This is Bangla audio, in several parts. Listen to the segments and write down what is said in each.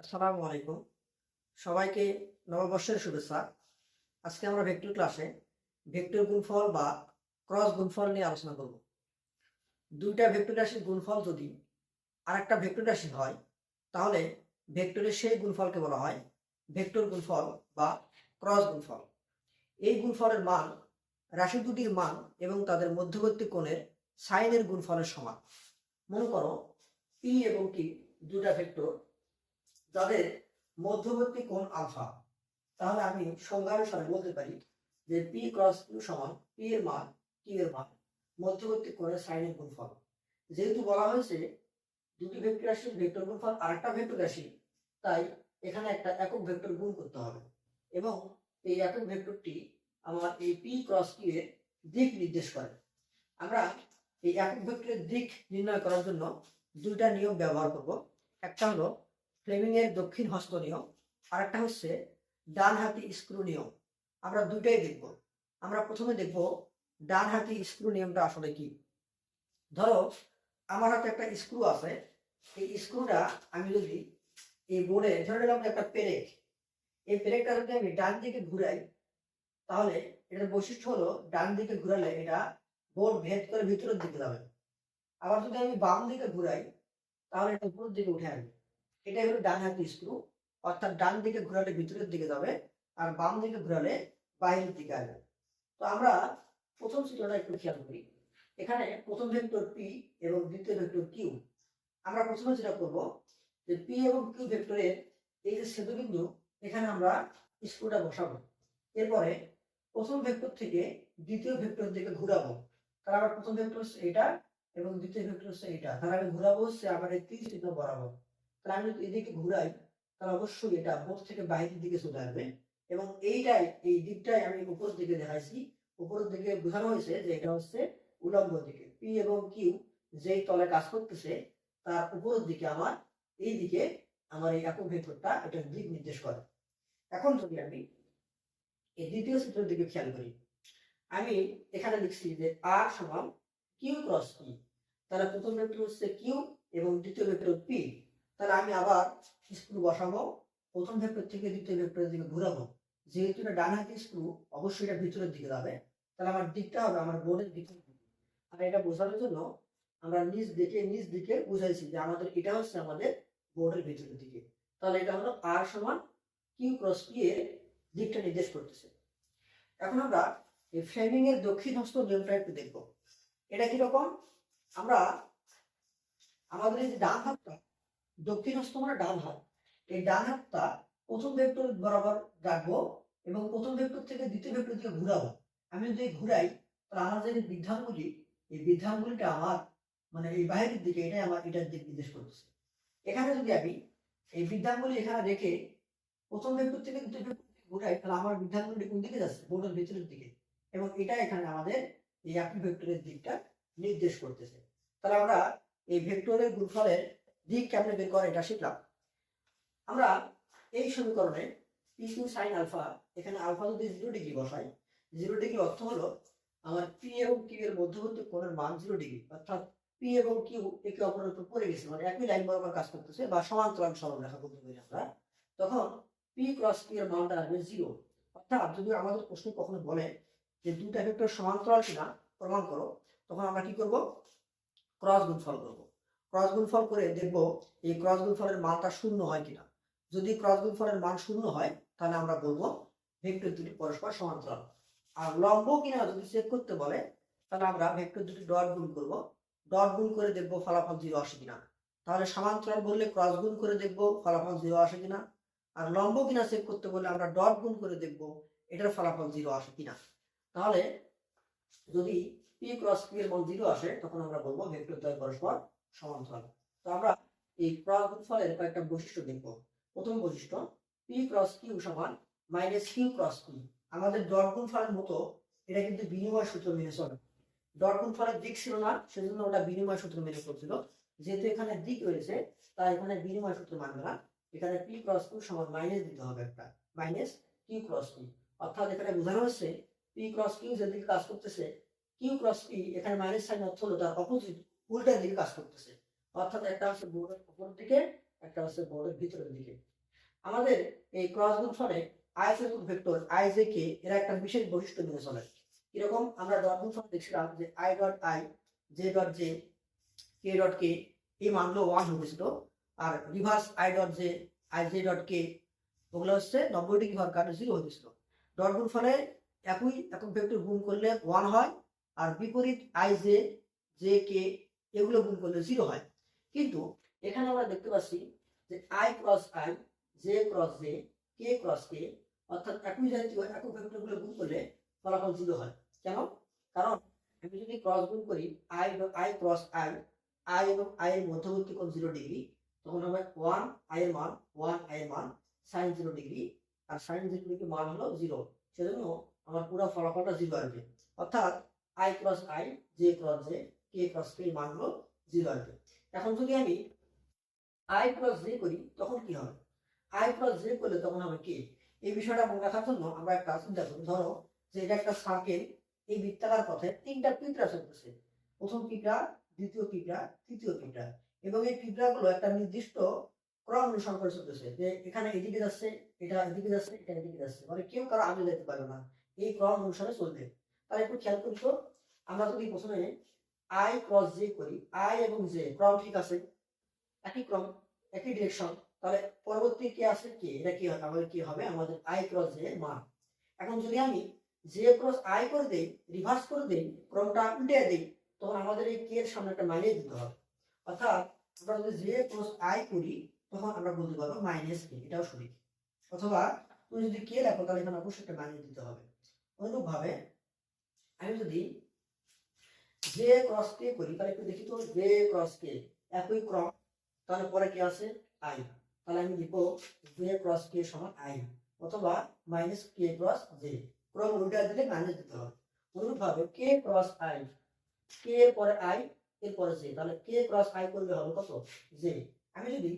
আসসালামু আলাইকুম। সবাইকে নববর্ষের শুভেচ্ছা। আজকে আমরা ভেক্টর ক্লাসে ভেক্টর গুণফল বা ক্রস গুণফল নিয়ে আলোচনা করব। দুইটা ভেক্টর রাশির গুণফল যদি আরেকটা ভেক্টর রাশি হয়, তাহলে ভেক্টরের সেই গুণফলকে বলা হয় ভেক্টর গুণফল বা ক্রস গুণফল। এই গুণফলের মান রাশি দুটির মান এবং তাদের মধ্যবর্তী কোণের সাইনের গুণফলের সমান। মনে করো পি এবং টি দুটা ভেক্টর যাদের মধ্যবর্তী কোণ আলফা, তাহলে আমি সংজ্ঞানুসারে বলতে পারি যে পি ক্রস কিউ সমান পি এর মান কিউ এর মান, মধ্যবর্তী কোণের সাইনের গুণফল। যেহেতু বলা হয়েছে দুটি ভেক্টর রাশির ভেক্টর গুণফল আরেকটা ভেক্টর রাশি তাই এখানে একটা একক ভেক্টর গুণ করতে হবে। এবং এই একক ভেক্টরটি আমার এই পি ক্রস কিউ এর দিক নির্দেশ করে। আমরা এই একক ভেক্টরের দিক নির্ণয় করার জন্য দুইটা নিয়ম ব্যবহার করব। একটা হলো ফ্লেমিং এর দক্ষিণ হস্ত নিয়ম আর একটা হচ্ছে ডান হাতি স্ক্রু নিয়ম। আমরা দুইটাই দেখব। আমরা প্রথমে দেখব ডান হাতি স্ক্রু নিয়মটা আসলে কি। ধরো, আমার হাতে একটা স্ক্রু আছে, এই স্ক্রুটা আমি যদি এই বোর্ডে ধরে নিলাম একটা পেরেক, এই পেরেকটা যদি আমি ডান দিকে ঘুরাই, তাহলে এটার বৈশিষ্ট্য হলো ডান দিকে ঘুরালে এটা বোর্ড ভেদ করে ভিতরের দিকে যাবে। আবার যদি আমি বাম দিকে ঘুরাই, তাহলে এটা উপরের দিকে উঠে আসবে। এটাই হলো ডান হাতি স্ক্রু অর্থাৎ ডান দিকে ঘোরালে ভিতরের দিকে যাবে, আর বাম দিকে ঘোরালে বাইরের দিকে আসবে। তো আমরা প্রথম চিত্রটা একটু খেয়াল করি। এখানে প্রথম ভেক্টর পি এবং দ্বিতীয় ভেক্টর কিউ আমরা প্রথমে যেটা করব, যে পি এবং কিউ ভেক্টরের এই যে ছেদবিন্দু এখানে আমরা স্ক্রুটা বসাবো। এরপরে প্রথম ভেক্টর থেকে দ্বিতীয় ভেক্টর দিকে ঘুরাবো। তাহলে আমার প্রথম ভেক্টর এটা এবং দ্বিতীয় ভেক্টর এটা তাহলে আমি ঘুরাবো হচ্ছে আমার এই তীর চিহ্ন বরাবর। তাহলে আমি যদি এদিকে ঘুরাই, তাহলে অবশ্যই এটা বোর্ড থেকে বাইরের দিকে চলে আসবে। এবং এইটাই, এই দিকটাই আমি উপর দিকে দেখাইছি। উপরের দিকে বোঝানো হয়েছে যে এটা হচ্ছে উলম্ব দিকে। পি এবং কিউ যেই তলে কাজ করতেছে, তার উপরের দিকে আমার, এই দিকে আমার এই একক ভেক্টরটা এটার দিক নির্দেশ করে। এখন যদি আমি এই দ্বিতীয় চিত্রের দিকে খেয়াল করি, আমি এখানে লিখছি যে আর সমান কিউ ক্রস পি তাহলে প্রথম ভেক্টর হচ্ছে কিউ এবং দ্বিতীয় ভেক্টর পি তাহলে আমি আবার স্ক্রু বসাবো। প্রথম ভেক্টর থেকে দ্বিতীয় ভেক্টরের দিকে ঘুরাবো। যেহেতু এটা ডান হাতি স্ক্রু, অবশ্যই এটা ভিতরের দিকে যাবে। তাহলে আমার দিকটা হবে আমার বোর্ডের দিকে। আর এটা বোঝানোর জন্য আমরা নিচ দিকে নিচ দিকে বুঝাইছি যে আমাদের এটা হচ্ছে আমাদের বোর্ডের ভিতরের দিকে। তাহলে এটা হলো আর সমান কিউ ক্রস পি এর দিকটা নির্দেশ করতেছে। এখন আমরা এই ফ্রেমিং এর দক্ষিণ হস্ত নিয়মটা একটু দেখব। এটা কীরকম? আমরা আমাদের এই যে ডান হাতটা দক্ষিণ হস্ত মানে ডান হাত। এই ডান হাতটা প্রথম ভেক্টর বরাবর রাখব এবং প্রথম ভেক্টর থেকে দ্বিতীয় ভেক্টর দিকে ঘুরাবো। আমি যদি ঘুরাই, তাহলে আমার যে বৃদ্ধাঙ্গুলি এই বৃদ্ধাঙ্গুলিটা আমার মানে এই বাইরের দিকে, এটাই আমার এটার দিক নির্দেশ করতেছে। এখানে যদি আমি এই বৃদ্ধাঙ্গুলি এখানে রেখে প্রথম ভেক্টর থেকে দ্বিতীয় ভেক্টর ঘুরাই, তাহলে আমার বৃদ্ধাঙ্গুলিটি কোন দিকে যাচ্ছে? বোর্ডের ভিতরের দিকে। এবং এটা এখানে আমাদের এই একই ভেক্টরের দিকটা নির্দেশ করতেছে। তাহলে আমরা এই ভেক্টরের গুণফলের দিক কেমনে বের করে এটা শিখলাম। আমরা এই সমীকরণে পি কিউ সাইন আলফা এখানে আলফা যদি জিরো ডিগ্রি বসাই জিরো ডিগ্রি অর্থ হলো আমার পি এবং কিউ এর মধ্যবর্তী কোণের মান জিরো ডিগ্রি অর্থাৎ পি এবং কিউ একে অপরের উপর পড়ে গেছে মানে একই লাইন বরাবর কাজ করতেছে বা সমান্তরাল সরলরেখা বলতে পারি আমরা। তখন পি ক্রস কিউ এর মানটা আসবে জিরো অর্থাৎ যদি আমাদের প্রশ্ন কখনো বলে যে দুটা ভেক্টর সমান্তরাল কিনা, প্রমাণ করো, তখন আমরা কি করব? ক্রস গুণফল করব। ক্রস গুণফল করে দেখব এই ক্রস গুণফলের মানটা শূন্য হয় কিনা। যদি ক্রস গুণফলের মান শূন্য হয়, তাহলে আমরা বলব ভেক্টর দুটি পরস্পর সমান্তরাল। আর লম্ব কিনা যদি চেক করতে বলে, তাহলে আমরা ভেক্টর দুটি ডট গুণ করব। ডট গুণ করে দেখব ফলাফল জিরো আসে কিনা। তাহলে সমান্তরাল বললে ক্রস গুণ করে দেখব ফলাফল জিরো আসে কিনা। আর লম্ব কিনা চেক করতে বলে আমরা ডট গুণ করে দেখব এটার ফলাফল জিরো আসে কিনা। তাহলে যদি পি ক্রস পি এর মান জিরো আসে, তখন আমরা বলব ভেক্টর দ্বয় পরস্পর সমান্তরাল। তো আমরা এই গুণফলের কয়েকটা বৈশিষ্ট্য দেখব। প্রথম বৈশিষ্ট্য পি ক্রস কিউ সমান মাইনাস কিউ ক্রস কিউ আমাদের ডট গুণফলের মতো এটা কিন্তু বিনিময় সূত্র মেনে চলে। ডট গুণফলের দিক ছিল না, সেজন্য ওটা বিনিময় সূত্র মেনে চলছিল যেহেতু এখানে দিক রয়েছে, তাই এখানে বিনিময় সূত্র মানবে না। এখানে পি ক্রস কিউ সমান মাইনাস দিতে হবে একটা মাইনাস কিউ ক্রস কিউ অর্থাৎ এখানে বোঝানো হচ্ছে পি ক্রস কিউ যেদিকে কাজ করতেছে কিউ ক্রস পি এখানে মাইনাস সাইন অর্থ হলো তার অপোজিট উল্টার দিকে কাজ করতেছে। অর্থাৎ একটা হচ্ছে বোর্ডের উপর দিকে, একটা হচ্ছে বোর্ডের ভিতরের দিকে। আমাদের এই ক্রস গুণফলে আই এবং ভেক্টর, আই জে কে, এরা একটা বিশেষ বৈশিষ্ট্য মেনে চলে। এরকম আমরা ডট গুণফল দেখছিলাম যে I dot I, J dot J, K dot K, এই মানগুলো ওয়ান হয়েছিল আর reverse I dot J, I J dot K, ওগুলো হচ্ছে নব্বই ডিগ্রি হওয়ার কারণে জিরো হয়েছিল ডট গুণ ফলে একই একক ভেক্টর গুণ করলে ওয়ান হয়, আর বিপরীত আই জে জে কে এগুলো গুণ করলে জিরো হয়। কিন্তু এখানে আমরা দেখতে পাচ্ছি যে I cross I J cross J K cross K অর্থাৎ একই জাতীয় একক ভেক্টরগুলো গুণ করলে ফলাফল জিরো হয়। কেন? কারণ আমি যদি ক্রস গুণ করি I I cross I I এবং আই এর মধ্যবর্তী কোণ জিরো ডিগ্রি তখন হবে ওয়ান আই এর মান ওয়ান আই এর মান সাইন জিরো ডিগ্রি আর সাইন জিরো ডিগ্রি মান হলো জিরো সেজন্য আমার পুরো ফলাফলটা জিরো আসবে। অর্থাৎ I cross I J cross J K cross K মান হলো জিরো আসবে এখন যদি আমি আই ক্রস জে করি, তখন কি হবে? আই ক্রস জে করলে তখন হবে কে এই বিষয়টা মনে রাখার জন্য আমরা একটা চিন্তা ধরো যে এটা একটা সার্কেল এই বৃত্তাকার পথে তিনটা পিঁপড়া চলতেছে। প্রথম পিঁপড়া, দ্বিতীয় পিঁপড়া, তৃতীয় পিঁপড়া। এবং এই পিঁপড়াগুলো একটা নির্দিষ্ট ক্রম অনুসরণ করে চলতেছে যে এখানে এদিকে যাচ্ছে, এটা এদিকে যাচ্ছে, এটা এদিকে যাচ্ছে। মানে কেউ কারও আগে যেতে পারবে না। এই ক্রম অনুসারে চলবে। তাহলে একটু খেয়াল করি তো, আমরা যদি প্রথমে আই ক্রস জে করি। আই এবং জে ক্রম ঠিক আছে? একই ক্রম, একই ডিরেকশন তাহলে পরবর্তী কি আছে? কি? এটা কি হবে আমাদের কি হবে? আমাদের আই ক্রস জে মান। এখন যদি আমি জে ক্রস আই করে দেই রিভার্স করে দেই, ক্রমটা উল্টে দেই, তখন আমাদের এই কে এর সামনে একটা মাইনাস দিতে হবে। অর্থাৎ আমরা যদি জে ক্রস আই করি, তখন আমরা বলতে পারব মাইনাস কে এটাও সঠিক। অথবা তুমি যদি কে লেখো, তাহলে এখানে অবশ্যই একটা মাইনাস দিতে হবে। অনুরূপ ভাবে আমি যদি জে ক্রস কে করি তাহলে একটু দেখি তো জে ক্রস কে একই ক্রম, তাহলে পরে কি আছে? আই তাহলে আমি লিখব জে ক্রস কে সমান আই অথবা মাইনাস কে ক্রস জে ক্রম উল্টা দিলে মাইনাস দিতে হবে। অনুরূপ ভাবে কে ক্রস আই কে এর পরে আই এর পরে জে তাহলে কে ক্রস আই করলে হবে কত? জে আমি যদি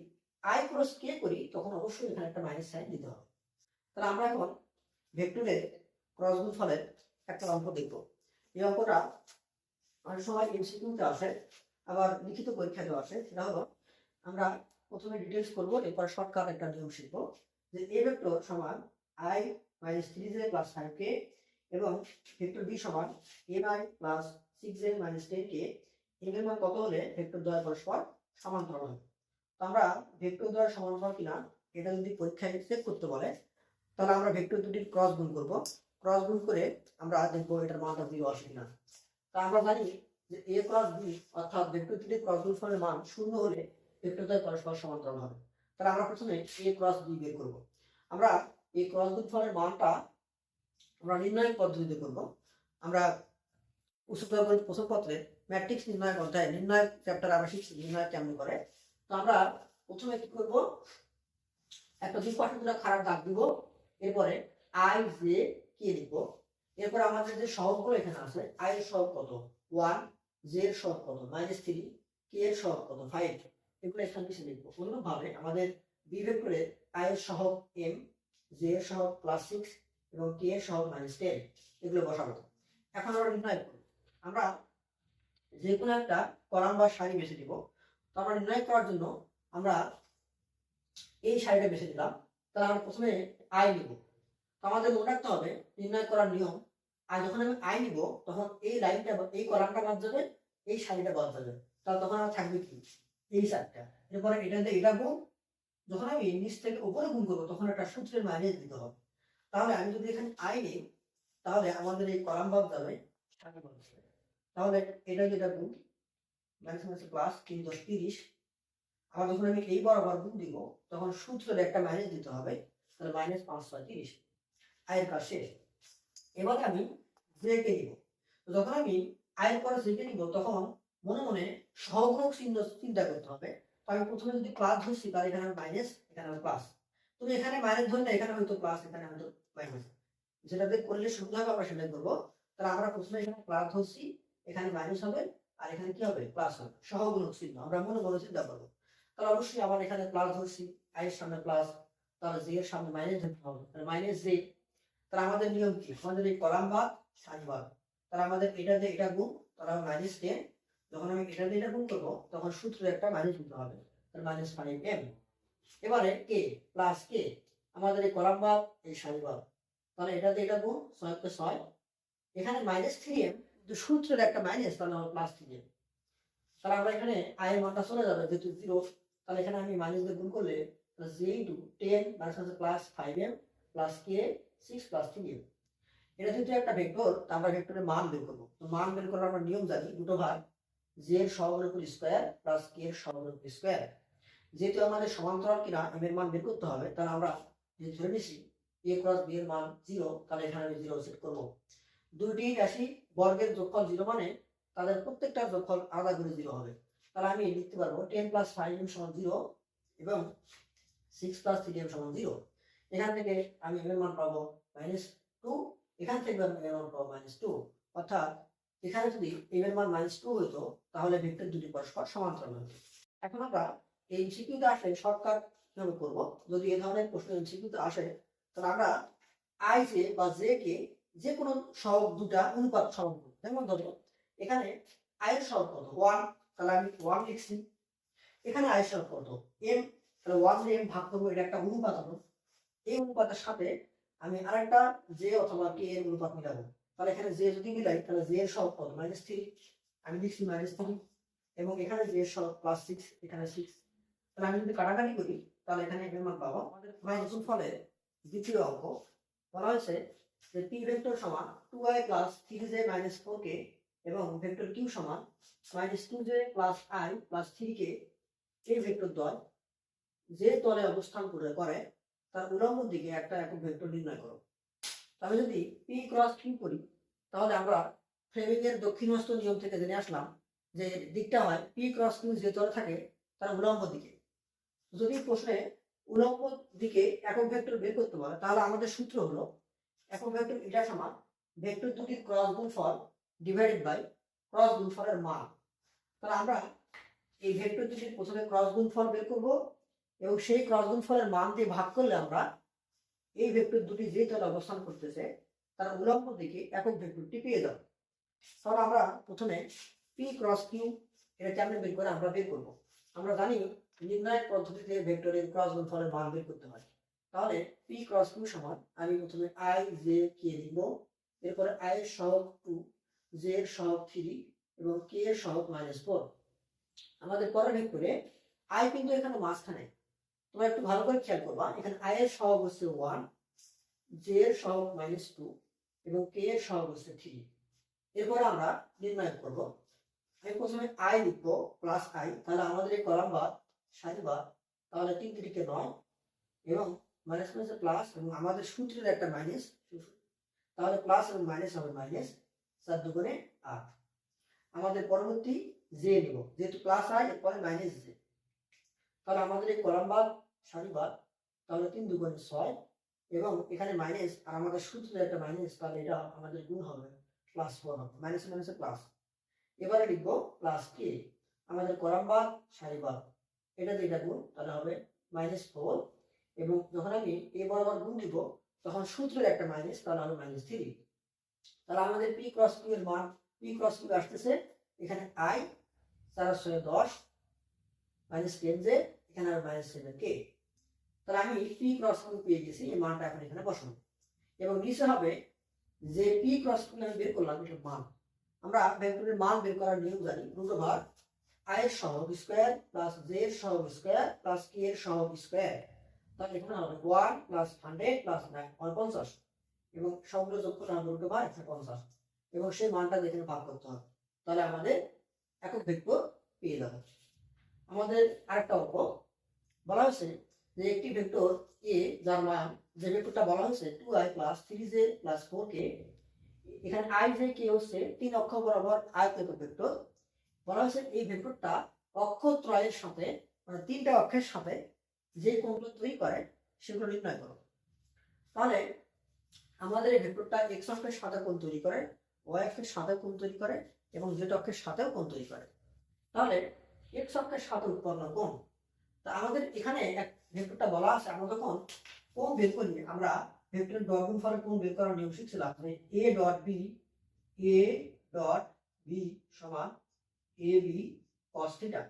আই ক্রস কে করি, তখন অবশ্যই এখানে একটা মাইনাস সাইন দিতে হবে। তাহলে আমরা এখন ভেক্টরের ক্রস গুণ ফলের একটা অঙ্ক দেখব। এই অঙ্কটা অনেক সময় এমসিকিউতে আসে, আবার লিখিত পরীক্ষাতেও আসে, সেটা হলো আমরা প্রথমে ডিটেলস করব, এরপর শর্টকাট একটা নিয়ম শিখব যে এ ভেক্টর সমান I minus three J plus five K এবং ভেক্টর বি সমান N I plus six J minus ten K এর মান কত হলে ভেক্টর দ্বয় পরস্পর সমান্তরাল হবে? তো আমরা ভেক্টর দ্বয় সমান্তরাল কিনা, এটা যদি পরীক্ষায় চেক করতে বলে, তাহলে আমরা ভেক্টর দুটির ক্রস গুণ করব। ক্রস গুণ করে আমরা দেখব এটার মানটা জিরো আসে কিনা। তা আমরা জানি যে এ ক্রস বি অর্থাৎ ভেক্টর ক্রস গুণফলের মান শূন্য হলে ভেক্টরদ্বয় পরস্পর সমান্তরাল হবে। তাহলে আমরা প্রথমে এ ক্রস বি বের করব। আমরা এই ক্রস গুণফলের মানটা আমরা নির্ণয় পদ্ধতিতে করব। আমরা উচ্চতর প্রথম পত্রে ম্যাট্রিক্স নির্ণয় অধ্যায় নির্ণয় চ্যাপ্টার আমরা শিখছি নির্ণয় কেমন করে? তো আমরা প্রথমে কি করব? একটা দুই পাশে দুটো খারাপ দাগ দিব। এরপরে আই জে কে লিখব। এরপর আমাদের যে সহগগুলো এখানে আছে আই এর সহগ কত? ওয়ান জে এর সহগ কত? মাইনাস থ্রি কে এর সহগ কত? ফাইভ এগুলো এখানে কিছু লিখব। অনুরূপ ভাবে আমাদের বি করে আই এর সহগ এম জে এর সহগ প্লাস সিক্স এবং কে এর সহগ মাইনাস টেন এগুলো বসাবো। এখন আমরা নির্ণয় করব আমরা যে কোনো একটা কলাম বা সারি বেছে দিব তো আমরা নির্ণয় করার জন্য আমরা এই সারিটা বেছে দিলাম তাহলে আমরা প্রথমে আই নিব। তো আমাদের মনে রাখতে হবে, নির্ণয় করার নিয়ম আর যখন আমি আই নিব, তখন এই লাইনটা এই কলামটা বাদ যাবে, এই সারিটা বাদ যাবে। তাহলে তখন আমার থাকবে কি? এই সারটা এরপরে এটাতে এটা গুণ যখন আমি নিচ থেকে উপরে গুণ করব, তখন একটা সূত্রের মাইনাস দিতে হবে। তাহলে আমি যদি এখানে আই নিই, তাহলে আমাদের এই কলাম বাদ যাবে। তাহলে এটা যেটা গুণ মাইনাস প্লাস তিন দশ তিরিশ, আবার যখন আমি এই বরাবর গুণ দিব, তখন সূত্রের একটা মাইনাস দিতে হবে। তাহলে মাইনাস পাঁচ ছয় তিরিশ। আয়ের কাজ শেষ। এবারে আমি জে কে নিব। তো যখন আমি আয়ের পরে জে কে নিব, তখন মনে মনে সহগুণক চিহ্ন চিন্তা করতে হবে। তো আমি প্রথমে যদি প্লাস ধরছি, তাহলে এখানে আমি মাইনাস এখানে আমি প্লাস তুমি এখানে মাইনাস ধরলে, এখানে হয়তো প্লাস এখানে হয়তো মাইনাস যেটাতে করলে সুবিধা হবে, আমরা সেটাই করব। তাহলে আমরা প্রথমে এখানে প্লাস ধরছি, এখানে মাইনাস হবে, আর এখানে কি হবে? প্লাস হবে। সহগুণক চিহ্ন, আমরা মনে মনে চিন্তা করব। তাহলে অবশ্যই আবার এখানে প্লাস ধরছি আয়ের সামনে প্লাস তাহলে জে এর সামনে মাইনাস ধরতে হবে। মাইনাস জে তাহলে আমাদের নিয়ম কি? আমাদের এই কলাম বাদ সারি বাদ, তাহলে আমাদের এটা দিয়ে এটা গুণ, তাহলে মাইনাস টেন যখন আমি এটা দিয়ে এটা গুণ করব, তখন সূত্রে একটা মাইনাস দিতে হবে। মাইনাস ফাইভ এম এবারে কে প্লাস কে আমাদের এই কলাম ভাগ এই ভাগ তাহলে এটা দিয়ে এটা গুণ, ছয় কে ছয়। এখানে মাইনাস থ্রি এম কিন্তু সূত্রের একটা মাইনাস তাহলে আমার প্লাস থ্রি এম তাহলে আমরা এখানে আয়ের মানটা চলে যাবে, যেহেতু জিরো তাহলে এখানে আমি মাইনাস দিয়ে গুণ করলে J into ten minus plus five M plus K six plus three M এটা যেহেতু একটা ভেক্টর তা আমরা ভেক্টরের মান বের করব। তো মান বের করার আমরা নিয়ম জানি, দুটো ভাগ। জে এর উপর স্কোয়ার প্লাস কে এর উপর স্কোয়ার যেহেতু আমাদের সমান্তরাল কিনা এম এর মান বের করতে হবে, তাহলে আমরা যদি ধরে নিছি এ ক্রস বি এর মান জিরো তাহলে এখানে আমি জিরো সেট করব। দুইটি রাশি বর্গের যোগফল জিরো মানে তাদের প্রত্যেকটার যোগফল আলাদা করে জিরো হবে। তাহলে আমি লিখতে পারব টেন প্লাস ফাইভ এম সমান জিরো এবং সিক্স প্লাস থ্রি এম সমান জিরো এখান থেকে আমি এর মান পাবো মাইনাস টু এখান থেকে আমি এর মান পাবো মাইনাস টু অর্থাৎ এখানে যদি এম এর মান মাইনাস টু হতো, তাহলে ভেক্টর দুটি পরস্পর সমান্তরাল হতো এখন আমরা এই এমসিকিউতে আসলে শর্টকাট কীভাবে করব? যদি এ ধরনের প্রশ্ন এমসিকিউতে আসে, তাহলে আমরা আই জে বা জে কে যে কোনো সহগ দুটা অনুপাত সহগ। যেমন ধরো, এখানে আয়ের সহগ কত? ওয়ান তাহলে আমি ওয়ান লিখছি। এখানে আয়ের সহগ কত? এম তাহলে ওয়ান এম ভাগ করব, এটা একটা অনুপাত হলো এই অনুপাতের সাথে আমি আরেকটা জে অথবা কে এর অনুপাত মিলাবো। তাহলে এখানে জে যদি মিলাই, তাহলে জে এর সহগ কত? মাইনাস থ্রি আমি লিখছি মাইনাস থ্রি এবং এখানে জে এর সহগ প্লাস সিক্স এখানে সিক্স তাহলে আমি যদি কাটাকাটি করি, তাহলে এখানে এম মান পাবো। আমাদের ফলে দ্বিতীয় অঙ্ক বলা হয়েছে যে পি ভেক্টর সমান two I plus three J minus four K এবং ভেক্টর কিউ সমান minus two J plus I plus three K এই ভেক্টর দ্বয় যে তলে অবস্থান করে করে তার উলম্ব দিকে একটা একক ভেক্টর নির্ণয় করো। তবে যদি পি ক্রস কিউ করি, তাহলে আমরা ফ্রেমিং এর দক্ষিণহস্ত নিয়ম থেকে জেনে আসলাম যে দিকটা হয় পি ক্রস কিউ যে তলে থাকে তার উলম্ব দিকে। যদি প্রশ্নে উলম্ব দিকে একক ভেক্টর বের করতে পারে তাহলে আমাদের সূত্র হলো একক ভেক্টর এটা সমান ভেক্টর দুটির ক্রস গুণফল ডিভাইডেড বাই ক্রস গুণফলের মান। তাহলে আমরা এই ভেক্টর দুটির প্রথমে ক্রস গুণফল বের করব এবং সেই ক্রস গুণফলের মান দিয়ে ভাগ করলে আমরা এই ভেক্টর দুটি যে তলে অবস্থান করতেছে, তার উলম্ব দিকে একক ভেক্টরটি পেয়ে যাব। তাহলে আমরা প্রথমে পি ক্রস কিউ এটা কেমনে বের করে আমরা বের করব। আমরা জানি নির্ণায়ক পদ্ধতিতে ভেক্টরের ক্রস গুণফলের মান বের করতে হয়। তাহলে পি ক্রস কিউ সমান আমি প্রথমে আই জে কে লিখব। এরপরে আই এর সহগ টু জে এর সহগ থ্রি এবং কে এর সহগ মাইনাস ফোর আমাদের পরের ভেক্টরে আই কিন্তু এখানে মাঝখানে তোমরা একটু ভালো করে খেয়াল করবা, এখানে আই এর সহগ হচ্ছে ওয়ান জে এর সহগ মাইনাস টু এবং কে এর সহগ হচ্ছে থ্রি এরপরে আমরা নির্ণয় করব। আমি প্রথমে আই লিখব প্লাস আই তাহলে আমাদের এই কলাম বাদ সারি বাদ তাহলে তিন তিরিকে নয় এবং মাইনাস মাইনাস প্লাস এবং আমাদের সূত্রের একটা মাইনাস তাহলে প্লাস এবং মাইনাস হবে মাইনাস চার দুগুণে আট। আমাদের পরবর্তী জে নিব, যেহেতু প্লাস আই এরপরে মাইনাস জে তাহলে আমাদের এই কলাম বাদ সারি বাদ, তাহলে তিন দুগুণে ছয় এবং এখানে মাইনাস আর আমাদের সূত্রের একটা মাইনাস তাহলে এটা আমাদের গুণ হবে প্লাস ফোর হবে মাইনাস মাইনাসে প্লাস এবারে লিখব প্লাস কে আমাদের কলাম বাদ সারি বাদ, এটা দিয়ে এটা গুণ, তাহলে হবে মাইনাস ফোর এবং যখন আমি এ বরাবর গুণ দিব, তখন সূত্রের একটা মাইনাস তাহলে হবে মাইনাস থ্রি তাহলে আমাদের পি ক্রস কিউ এর মান পি ক্রস কিউ আসতেছে, এখানে আই চার ছয় দশ মাইনাস টেন জে এখানে হবে মাইনাস কে? তাহলে আমি পি ক্রস কিউ পেয়ে গেছি, এই মানটা এখন এখানে বসাবো। এবং নিচে হবে যে পি ক্রস কিউ আমি বের করলাম, এটা মান। আমরা ভেক্টরের মান বের করার নিয়ম জানি রুট ওভার আই এর সহগ স্কোয়ার প্লাস জে এর সহগ স্কোয়ার প্লাস কে এর সহগ স্কোয়ার তাহলে এখানে হবে one plus hundred plus nine পঞ্চাশ। এবং সবগুলো যোগ করলে রুট ওভার একশো পঞ্চাশ। এবং সেই মানটা যেখানে ভাগ করতে হবে। তাহলে আমাদের একক ভেক্টর পেয়ে যাবে। আমাদের আরেকটা অঙ্ক। বলা হয়েছে যে একটি ভেক্টর এ যার মান যে ভেক্টরটা বলা হয়েছে two I plus three J plus four K এখানে আই জে কে হচ্ছে তিন অক্ষ বরাবর আয়তক ভেক্টর বলা হয়েছে এই ভেক্টরটা অক্ষত্রয়ের সাথে মানে তিনটা অক্ষের সাথে যে কোণগুলো তৈরি করে সেগুলো নির্ণয় করো। তাহলে আমাদের এই ভেক্টরটা এক্স অক্ষের সাথে কোণ তৈরি করে ওয়াই অক্ষের সাথে কোণ তৈরি করে এবং জেড অক্ষের সাথেও কোণ তৈরি করে। তাহলে এক্স অক্ষের সাথে উৎপন্ন কোণ তা আমাদের এখানে এক ভেক্টরটা বলা আছে, আমরা যখন কোণ বের করি আমরা ভেক্টরের ডট গুণফলে কোন বের করার নিয়ম শিখছিলাম মানে A dot B A dot B সমান এ বি কস থিটা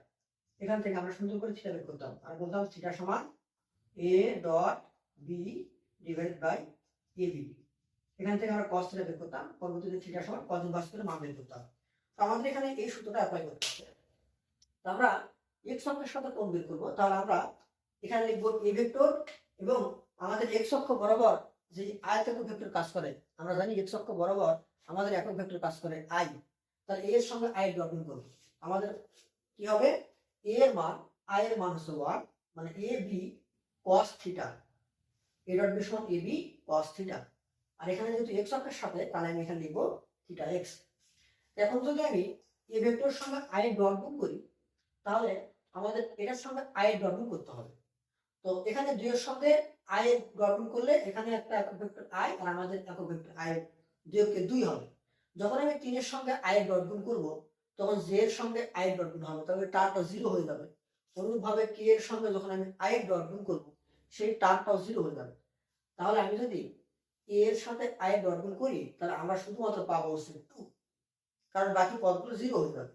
এখান থেকে আমরা সুন্দর করে থিটা বের করতাম, আর বলতাম থিটা সমান A dot B divide by A B এখান থেকে আমরা কস থিটা বের করতাম, পরবর্তীতে থিটা সমান কস ইনভার্স করে মান বের করতাম। তো আমাদের এখানে এই সূত্রটা অ্যাপ্লাই করতে হবে। তো আমরা এক্স অক্ষের সাথে কোণ বের করব, তাহলে আমরা এখানে লিখব এ ভেক্টর এবং আমাদের এক্স অক্ষ বরাবর যে আয়তাকার ভেক্টর কাজ করে, আমরা জানি এক্স অক্ষ বরাবর আমাদের একক ভেক্টর কাজ করে আই তাহলে এর সঙ্গে আই ডট করব। আমাদের কি হবে? এ এর মান আই এর মান হচ্ছে ওয়ান মানে A B cos theta A dot B সমান এ বি কস থিটা আর এখানে যেহেতু এক্স অক্ষের সাথে, তাহলে আমি এখানে লিখব থিটা এক্স এখন যদি আমি এ ভেক্টরের সঙ্গে আই ডট গুণ করি তাহলে আমাদের এটার সঙ্গে ডট গুণ করতে হবে। তো এখানে দুইয়ের সঙ্গে ডট গুণ করলে এখানে একটা একক ভেক্টর আই আর আমাদের একক ভেক্টর আই দুইকে দুই হবে। যখন আমি তিনের সঙ্গে ডট গুণ করব, তখন জে এর সঙ্গে ডট গুণ হবে, তবে টারটা জিরো হয়ে যাবে। অনুরূপভাবে কে এর সঙ্গে যখন আমি ডট গুণ করব, সেই টারটাও জিরো হয়ে যাবে। তাহলে আমি যদি এ এর সাথে ডট গুণ করি, তাহলে আমরা শুধুমাত্র পাবো হচ্ছে টু কারণ বাকি পদগুলো জিরো হয়ে যাবে।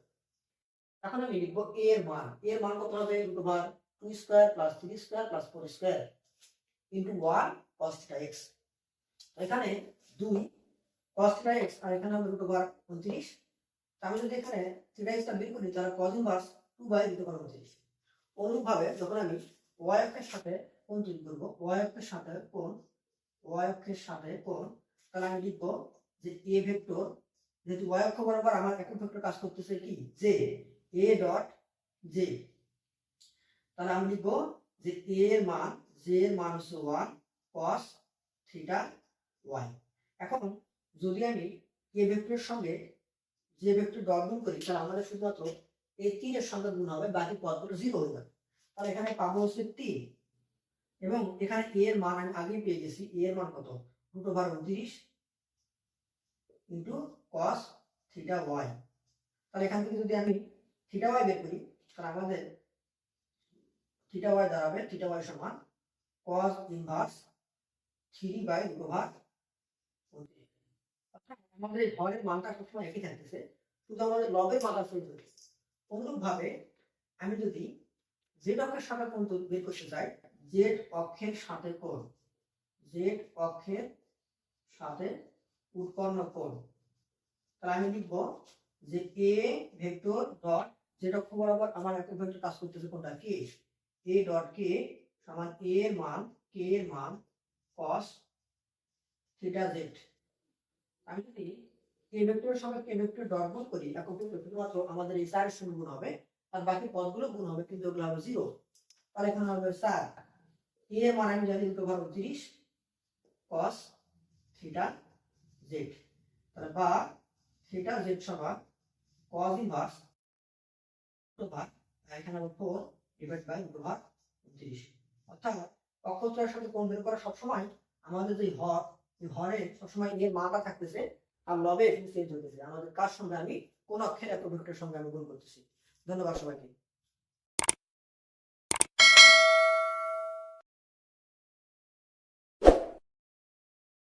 এখন আমি লিখব এ এর মান। এ এর মান কত হবে? Root over two square plus three square plus four square into one cos theta X এখানে দুই কস থিটা এক্স আর এখানে হবে রুট ওভার উনত্রিশ। আমি যদি এখানে থিটা এক্সটা বের করি, তাহলে cos inverse two by root over উনত্রিশ। অনুরূপভাবে যখন আমি ওয়াই অক্ষের সাথে কোণ তৈরি করব ওয়াই অক্ষের সাথে কোণ ওয়াই অক্ষের সাথে কোণ, তাহলে আমি লিখব যে এ ভেক্টর যেহেতু ওয়াই অক্ষ বরাবর আমার একক ভেক্টর কাজ করতেছে কি? জে এ ডট জে তাহলে আমি লিখব যে এ এর মান জে এর মান হচ্ছে ওয়ান কস থিটা ওয়াই এখন যদি আমি এ ভেক্টরের সঙ্গে যে ভেক্টর ডট গুণ করি, তাহলে আমাদের শুধুমাত্র এই তিনের সঙ্গে গুণ হবে, বাকি পদগুলো জিরো হয়ে যাবে। তাহলে এখানে পাবো হচ্ছে তিন। এবং এখানে এ এর মান আমি আগেই পেয়ে গেছি এ এর মান কত? রুট ওভার উনত্রিশ ইন্টু কস থিটা ওয়াই তাহলে এখান থেকে যদি আমি থিটা ওয়াই বের করি তাহলে আমাদের থিটা ওয়াই দাঁড়াবে থিটা ওয়াই সমান cos inverse three by over আমাদের এই হরের মানটা সবসময় একই থাকতেছে, শুধু আমাদের লবের মানটা চেঞ্জ হচ্ছে। অনুরূপ ভাবে আমি যদি জেড অক্ষের সাথে কোণ বের করতে চাই জেড অক্ষের সাথে কোণ জেড অক্ষের সাথে উৎপন্ন কোণ, তাহলে আমি লিখব যে এ ভেক্টর ডট জেড অক্ষ বরাবর আমার একক ভেক্টর কাজ করতেছে কোনটা? কে? এ ডট কে সমান এ এর মান কে এর মান কস থিটা জেড আমি যদি কে ভেক্টরের সঙ্গে কে ভেক্টর ডট গুণ করি, একক শুধুমাত্র আমাদের এই চারের সঙ্গে গুণ হবে, আর বাকি পদগুলো গুণ হবে, কিন্তু ওগুলো হবে জিরো তাহলে এখানে হবে চার এ এর মান আমি জানি দুটো ভাগ তিরিশ কস থিটা জেড তাহলে বা থিটা জেড সমান কস ইনভার্স সাথে করা সবসময় আমাদের হর হরে সবসময় থাকতেছে আর লবে চেঞ্জ হতেছে আমাদের কার সঙ্গে আমি, কোন অক্ষের এত সঙ্গে আমি গুণ করতেছি। ধন্যবাদ সবাইকে।